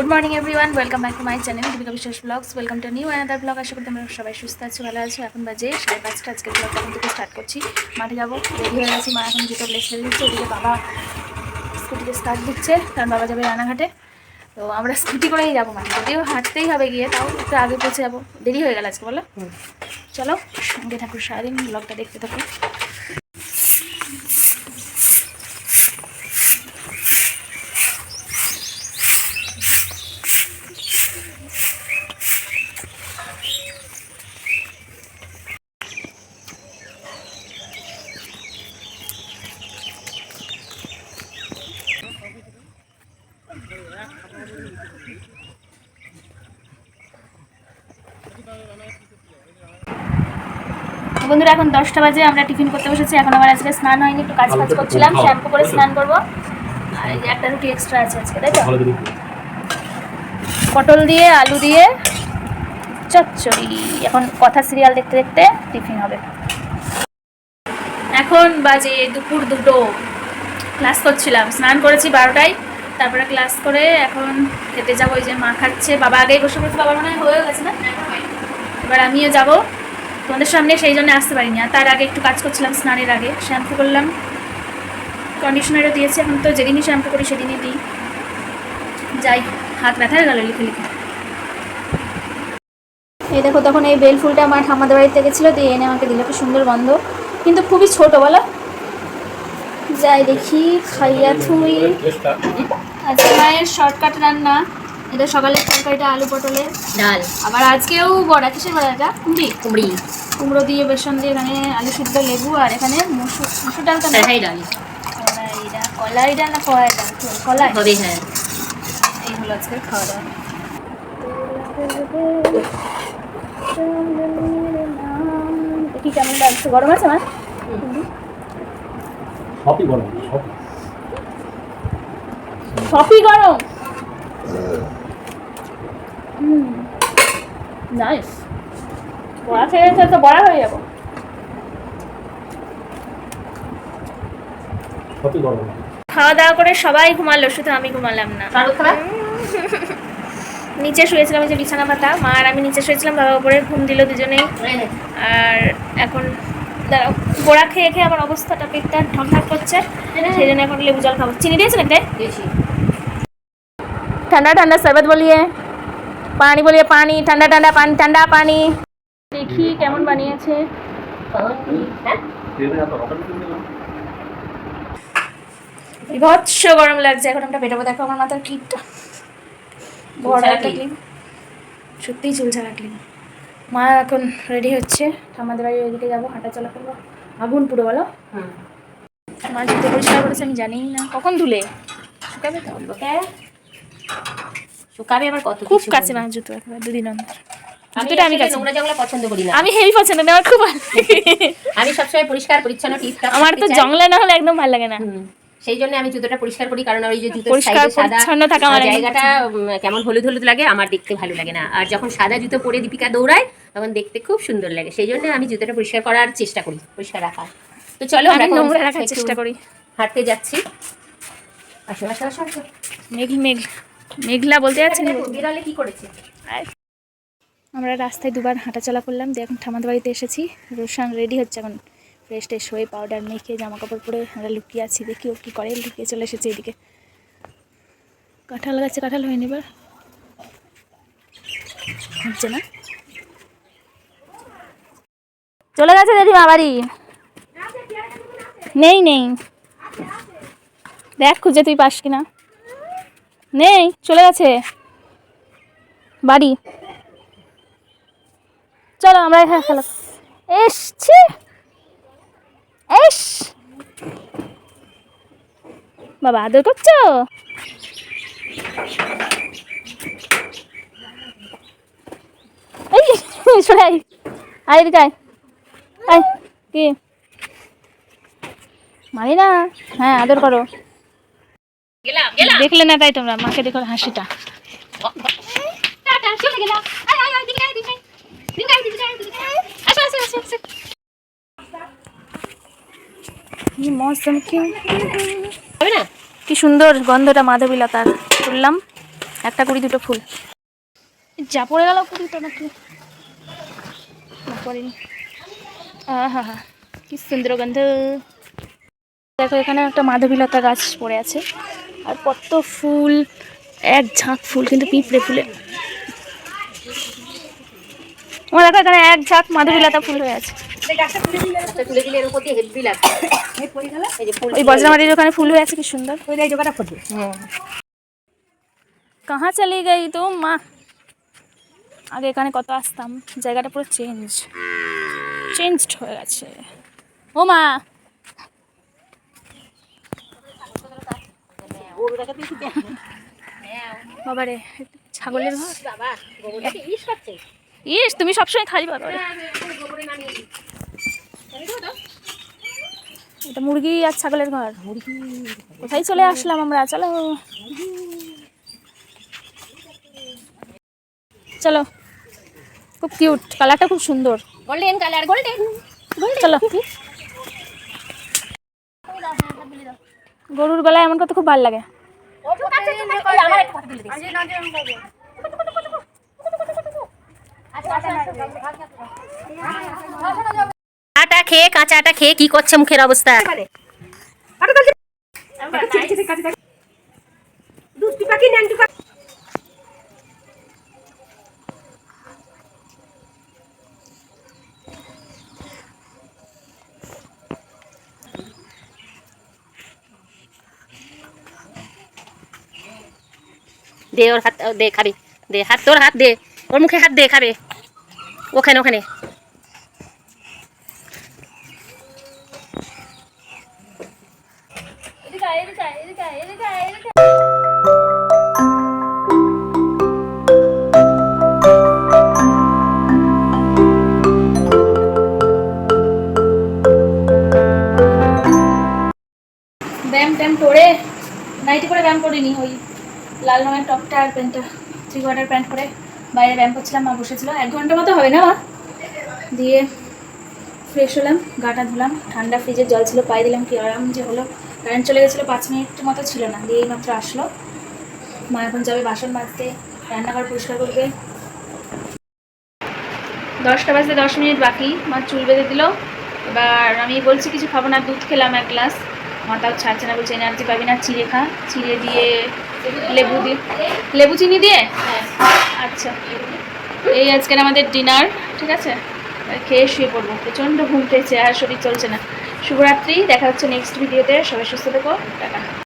Good morning everyone welcome back to my channel Deepika Biswas vlogs welcome to new another vlog আশা করি তোমরা সবাই সুস্থ আছো ভালো আছো। এখন বাজে সাড়ে পাঁচটা। আজকের ব্লগ তখন থেকে স্টার্ট করছি। মাঠে যাব। রেডি হয়ে গেছি। মা এখন জুতো প্লেস ফেলে দিচ্ছে। ওদিকে বাবা স্কুটিতে স্টার্ট দিচ্ছে। কারণ বাবা যাবে রানাঘাটে। তো আমরা স্কুটি করেই যাব। মাঠে যদিও হাঁটতেই হবে গিয়ে তাও একটু আগে পৌঁছে যাব। দেরি হয়ে গেল আজকে বলো? চলো সঙ্গে ঠাকুর সারাদিন। ব্লগটা দেখতে থাকো। বন্ধুরা এখন দশটা বাজে আমরা টিফিন করতে বসেছি। এখন আমার আজকে স্নান হয়নি একটু কাজ ফাজ করছিলাম শ্যাম্পু করে স্নান করব। আর একটা রুটি এক্সট্রা আছে আজকে তাই তো? পটল দিয়ে আলু দিয়ে চচ্চড়ি। এখন কথা সিরিয়াল দেখতে দেখতে টিফিন হবে। এখন বাজে দুপুর দুটো। ক্লাস করছিলাম স্নান করেছি বারোটায়। তারপরে ক্লাস করে এখন খেতে যাব, ওই যে মা খাচ্ছে। বাবা আগেই বসে পড়েছে বাবার মনে হয় হয়ে গেছে না? এবার আমিও যাব। তোমাদের সামনে সেই জন্য আসতে পারিনি। আর তার আগে একটু কাজ করছিলাম, স্নানের আগে। শ্যাম্পু করলাম। কন্ডিশনারও দিয়েছি, এখন তো যেদিনই শ্যাম্পু করি সেদিনই দিই। যাই, হাত ব্যথা গেল লিখে লিখে। এই দেখো, তখন এই বেল ফুলটা আমার আমাদের বাড়িতে গেছিল, দিয়ে এনে আমাকে দিল। কি সুন্দর গন্ধ। কিন্তু খুবই ছোটো বলো যাই দেখি খাইয়া থুই। আজকে মায়ের শর্টকাট রান্না। এটা সকালের তরকারিটা আলু পটলের। ডাল। আবার আজকেও বড়া। কিসের বড়া এটা? কুমড়ি। কুমড়ি। কুমড়ো দিয়ে বেসন দিয়ে এখানে আলু সিদ্ধ লেবু আর এখানে মুসুর মুসুর ডাল কলাই ডাল। কলাই ডাল। না কলাই ডাল? কলাই। হবে হ্যাঁ। এই হলো আজকে খাওয়া দাওয়া। কি কেমন লাগছে। গরম আছে আমার সবই গরম সব সবই গরম? নাইস বড়া তো বড়া হয়ে যাব। সবই গরম। খাওয়া দাওয়া করে সবাই ঘুমালো শুধু আমি ঘুমালাম না। নিচে শুয়েছিলাম ওই যে বিছানা পাতা। মা আর আমি নিচে শুয়েছিলাম বাবা উপরে ঘুম দিল দুজনেই। আর এখন দাঁড়াও গোড়া খেয়ে খেয়ে আমার অবস্থাটা পেটটা ঠকঠাক করছে। সেই জন্য এখন লেবু জল খাব। চিনি দিয়েছে নাকি? ঠান্ডা ঠান্ডা শরবত বলিয়ে। পানি বলিয়ে পানি। ঠান্ডা ঠান্ডা পানি ঠান্ডা পানি। দেখি কেমন বানিয়েছে। বিভৎস গরম লাগছে। এখন আমরা বেরোবো। দেখো আমার মাথার ক্লিপটা বড় একটা ক্লিপ সত্যিই চুল ছাড়া ক্লিপ মা এখন রেডি হচ্ছে। আমাদের বাড়ির ওইদিকে যাব হাঁটা চলা করব। আগুন পুরো বলো। হুম মা জুতো পরিষ্কার করেছে আমি জানি না। কখন ধুলে? শুকাবে তো? শুকাবে? আবার কত খুব কাছে। না জুতো একেবারে দুদিন অন্তর। আমি জুতোটা আমি কাছে। নোংরা জঙ্গলা পছন্দ করি না। আমি হেভি পছন্দ করি আমার খুব ভালো লাগে। আমি সবসময় পরিষ্কার পরিচ্ছন্ন টিপটপ আমার তো জঙ্গলে না হলে একদম ভালো লাগে না। সেই জন্য আমি জুতোটা পরিষ্কার করি কারণ ওই যে জুতোর পরিষ্কার পরিচ্ছন্ন থাকা আমার জায়গাটা কেমন হলুদ হলুদ লাগে আমার দেখতে ভালো লাগে না। আর যখন সাদা জুতো পরে দীপিকা দৌড়ায় তখন দেখতে খুব সুন্দর লাগে। সেই জন্য আমি জুতোটা পরিষ্কার করার চেষ্টা করি পরিষ্কার রাখার। তো চলো আমি নোংরা রাখার চেষ্টা করি। হাঁটতে যাচ্ছি। আসো আসো আসো আসো। মেঘ মেঘ মেঘলা বলতে যাচ্ছি। বিড়ালে কি করেছে? আমরা রাস্তায় দুবার হাঁটাচলা করলাম দিয়ে এখন ঠামাদের বাড়িতে এসেছি। রোশান রেডি হচ্ছে এখন। ফ্রেশ ট্রেশ হয়ে পাউডার মেখে জামা কাপড় পরে আমরা লুকিয়ে আছি, দেখি ও কী করে। লুকিয়ে চলে এসেছে এদিকে। কাঁঠাল গাছে কাঁঠাল হয়নি এবার। হচ্ছে না? চলে গেছে দিদিমা বাড়ি নেই নেই। দেখ, খুঁজে তুই পাস কিনা। নেই, চলে গেছে। বাড়ি। চলো, আমরা এখানে খেলো এসছি। এস! বাবা আদর করছ? এই সরে আয়। আয় এদিকে আয়। আয় কি? মারি না। হ্যাঁ আদর করো। দেখলে না তাই তোমরা মাকে দেখো হাসিটা। চলে গেলাম আয় আয় আয় দিকে আয় দিকে আয়। দিকে আয়, দিকে আয়, দিকে আয়। আসো আসো আসো আসো কি মৌসুম কি হবে না? কি সুন্দর গন্ধটা মাধবীলতার। তুললাম একটা কুড়ি দুটো ফুল। যা পড়ে গেল কুড়িটা নাকি? পড়েনি। হ্যাঁ হ্যাঁ কি সুন্দর গন্ধ। দেখো এখানে একটা মাধবীলতা গাছ পড়ে আছে। আর কত ফুল এক ঝাঁক ফুল কিন্তু পিঁপড়ে ফুলে। আমার দেখো এখানে এক ঝাঁক মাধবীলতা ফুল হয়ে আছে। গাছটা তুলে দিলে এর উপর দিয়ে হেভি লাগবে। এই যে ফুল ওই বজ্রামাটির ওখানে ফুল আছে কি সুন্দর। ওই এই জায়গাটা ফুটবে। কাহা চলে গই তো মা? আগে এখানে কত আসতাম জায়গাটা পুরো চেঞ্জ চেঞ্জড হয়ে গেছে। ও মা! বাবারে ছাগলের ঘর? ইস তুমি সবসময় খাই বাবা এটা মুরগি আর ছাগলের ঘর। কোথায় চলে আসলাম আমরা? চলো। চলো। খুব কিউট কালারটা খুব সুন্দর। গোল্ডেন কালার গোল্ডেন চলো। গরুর গলায় এমন করতে খুব ভালো লাগে। আটা খেয়ে কাঁচা আটা খেয়ে কি করছে মুখের অবস্থা? দে ওর হাত, দে খাবি। দে, হাত, তোর হাত দে। ওর মুখে হাত দে, খাবে। ওখানে ওখানে। ব্যায়াম ট্যাম করে নাইটি করে ব্যায়াম করিনি, ওই লাল রঙের টপটা আর প্যান্টটা থ্রি কোয়ার্টার প্যান্ট পরে বাইরে ব্যায়াম করছিলাম, মা বসেছিল। এক ঘণ্টা মতো হবে না, মা? দিয়ে ফ্রেশ হলাম গাটা ধুলাম, ঠান্ডা ফ্রিজের জল ছিল, পায়ে দিলাম, কি আরাম যে হলো। কারেন্ট চলে গেছিল পাঁচ মিনিট মতো ছিল না দিয়ে মাত্র আসলো। মা এখন যাবে বাসন মাজতে রান্নাঘর পরিষ্কার করবে। দশটা বাজতে দশ মিনিট বাকি মা চুল বেঁধে দিল। এবার আমি বলছি কিছু খাব না দুধ খেলাম এক গ্লাস মাথাও ছাড়ছে না বলছে এনার্জি পাবি না চিড়ে খা। চিড়ে দিয়ে লেবু দিয়ে লেবু চিনি দিয়ে? আচ্ছা। এই আজকের আমাদের ডিনার ঠিক আছে? খেয়ে শুয়ে পড়ব প্রচণ্ড ঘুম পেয়েছে আর শরীর চলছে না। শুভরাত্রি দেখা হচ্ছে নেক্সট ভিডিওতে সবাই সুস্থ থেকো। টাটা।